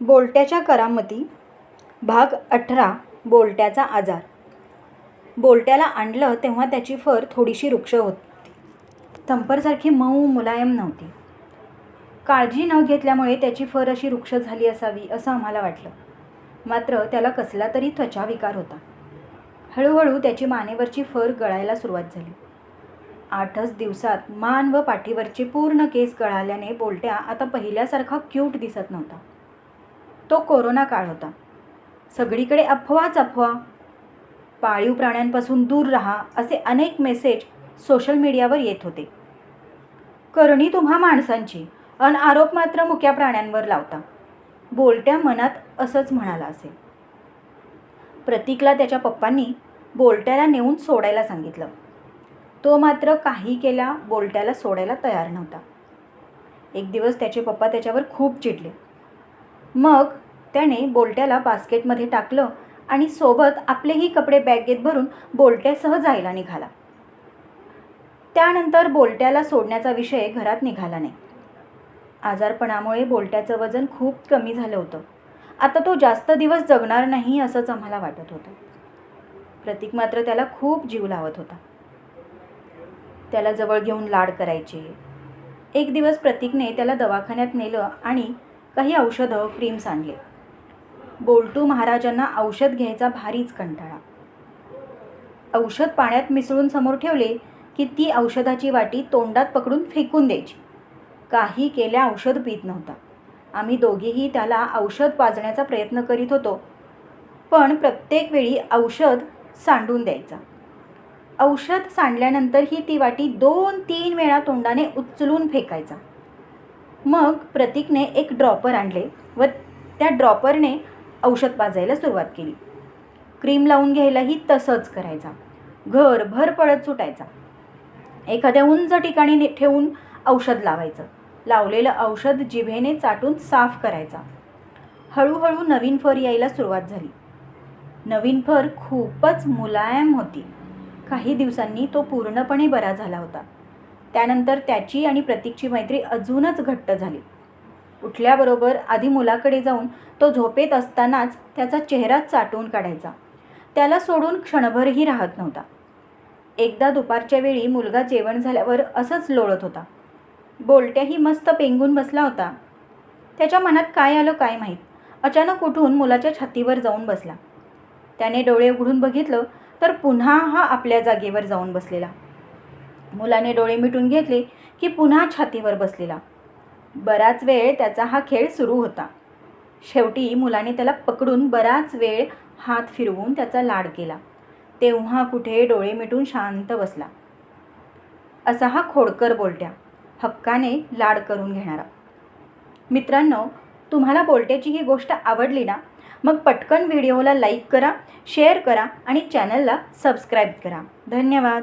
बोलट्याच्या करामती. भाग अठरा बोलट्याचा आजार. बोलट्याला आणलं तेव्हा त्याची फर थोडीशी रुक्ष होती. थंपरसारखी मऊ मुलायम नव्हती. काळजी न घेतल्यामुळे त्याची फर अशी रुक्ष झाली असावी असं आम्हाला वाटलं. मात्र त्याला कसला तरी त्वचा विकार होता. हळूहळू त्याची मानेवरची फर गळायला सुरुवात झाली. आठच दिवसात मान व पाठीवरचे पूर्ण केस गळाल्याने बोलट्या आता पहिल्यासारखा क्यूट दिसत नव्हता. तो कोरोना काळ होता. सगळीकडे अफवाच अफवा पाळीव प्राण्यांपासून दूर राहा असे अनेक मेसेज सोशल मीडियावर येत होते. करणी तुम्हा माणसांची अन आरोप मात्र मुक्या प्राण्यांवर लावता. बोलट्या मनात असंच म्हणाला असेल प्रतीकला त्याच्या पप्पांनी बोलट्याला नेऊन सोडायला सांगितलं. तो मात्र काही केला बोलट्याला सोडायला तयार नव्हता. एक दिवस त्याचे पप्पा त्याच्यावर खूप चिडले. मग त्याने बोलट्याला बास्केटमध्ये टाकलं आणि सोबत आपलेही कपडे बॅगेत भरून बोलट्यासह जायला निघाला. त्यानंतर बोलट्याला सोडण्याचा विषय घरात निघाला नाही. आजारपणामुळे बोलट्याचं वजन खूप कमी झालं होतं. आता तो जास्त दिवस जगणार नाही असंच आम्हाला वाटत होतं. प्रतीक मात्र त्याला खूप जीव लावत होता. त्याला जवळ घेऊन लाड करायचे. एक दिवस प्रतीकने त्याला दवाखान्यात नेलं आणि काही औषधं क्रीम्स आणले. बोलटू महाराजांना औषध घ्यायचा भारीच कंटाळा. औषध पाण्यात मिसळून समोर ठेवले की ती औषधाची वाटी तोंडात पकडून फेकून द्यायची. काही केल्या औषध पित नव्हता. आम्ही दोघेही त्याला औषध पाजण्याचा प्रयत्न करीत होतो पण प्रत्येक वेळी औषध सांडून द्यायचा. औषध सांडल्यानंतरही ती वाटी दोन तीन वेळा तोंडाने उचलून फेकायचा. मग प्रतीकने एक ड्रॉपर आणले व त्या ड्रॉपरने औषध पाजायला सुरुवात केली. क्रीम लावून घ्यायलाही तसंच करायचा. घरभर पळत सुटायचा. एखाद्या उंच ठिकाणी ने- ठेवून औषध लावायचं. लावलेलं औषध जिभेने चाटून साफ करायचा. हळूहळू नवीन फर यायला सुरुवात झाली. नवीन फर खूपच मुलायम होती. काही दिवसांनी तो पूर्णपणे बरा झाला होता. त्यानंतर त्याची आणि प्रतीकची मैत्री अजूनच घट्ट झाली. उठल्याबरोबर आधी मुलाकडे जाऊन तो झोपेत असतानाच त्याचा चेहरा चाटून काढायचा. त्याला सोडून क्षणभरही राहत नव्हता. एकदा दुपारच्या वेळी मुलगा जेवण झाल्यावर असंच लोळत होता. बोलट्याही मस्त पेंगून बसला होता. त्याच्या मनात काय आलं काय माहीत? अचानक उठून मुलाच्या छातीवर जाऊन बसला. त्याने डोळे उघडून बघितलं तर पुन्हा हा आपल्या जागेवर जाऊन बसलेला. मुलाने डोळे मिटून घेतले की पुन्हा छातीवर बसलेला. बराच वेळ त्याचा हा खेळ सुरू होता. शेवटी मुलाने त्याला पकडून बराच वेळ हात फिरवून त्याचा लाड केला. तेव्हा कुठे डोळे मिटून शांत बसला. असा हा खोडकर बोलट्या हक्काने लाड करून घेणारा. मित्रांनो तुम्हाला बोलट्याची ही गोष्ट आवडली ना मग पटकन व्हिडिओला लाईक करा शेअर करा आणि चॅनलला सबस्क्राईब करा. धन्यवाद.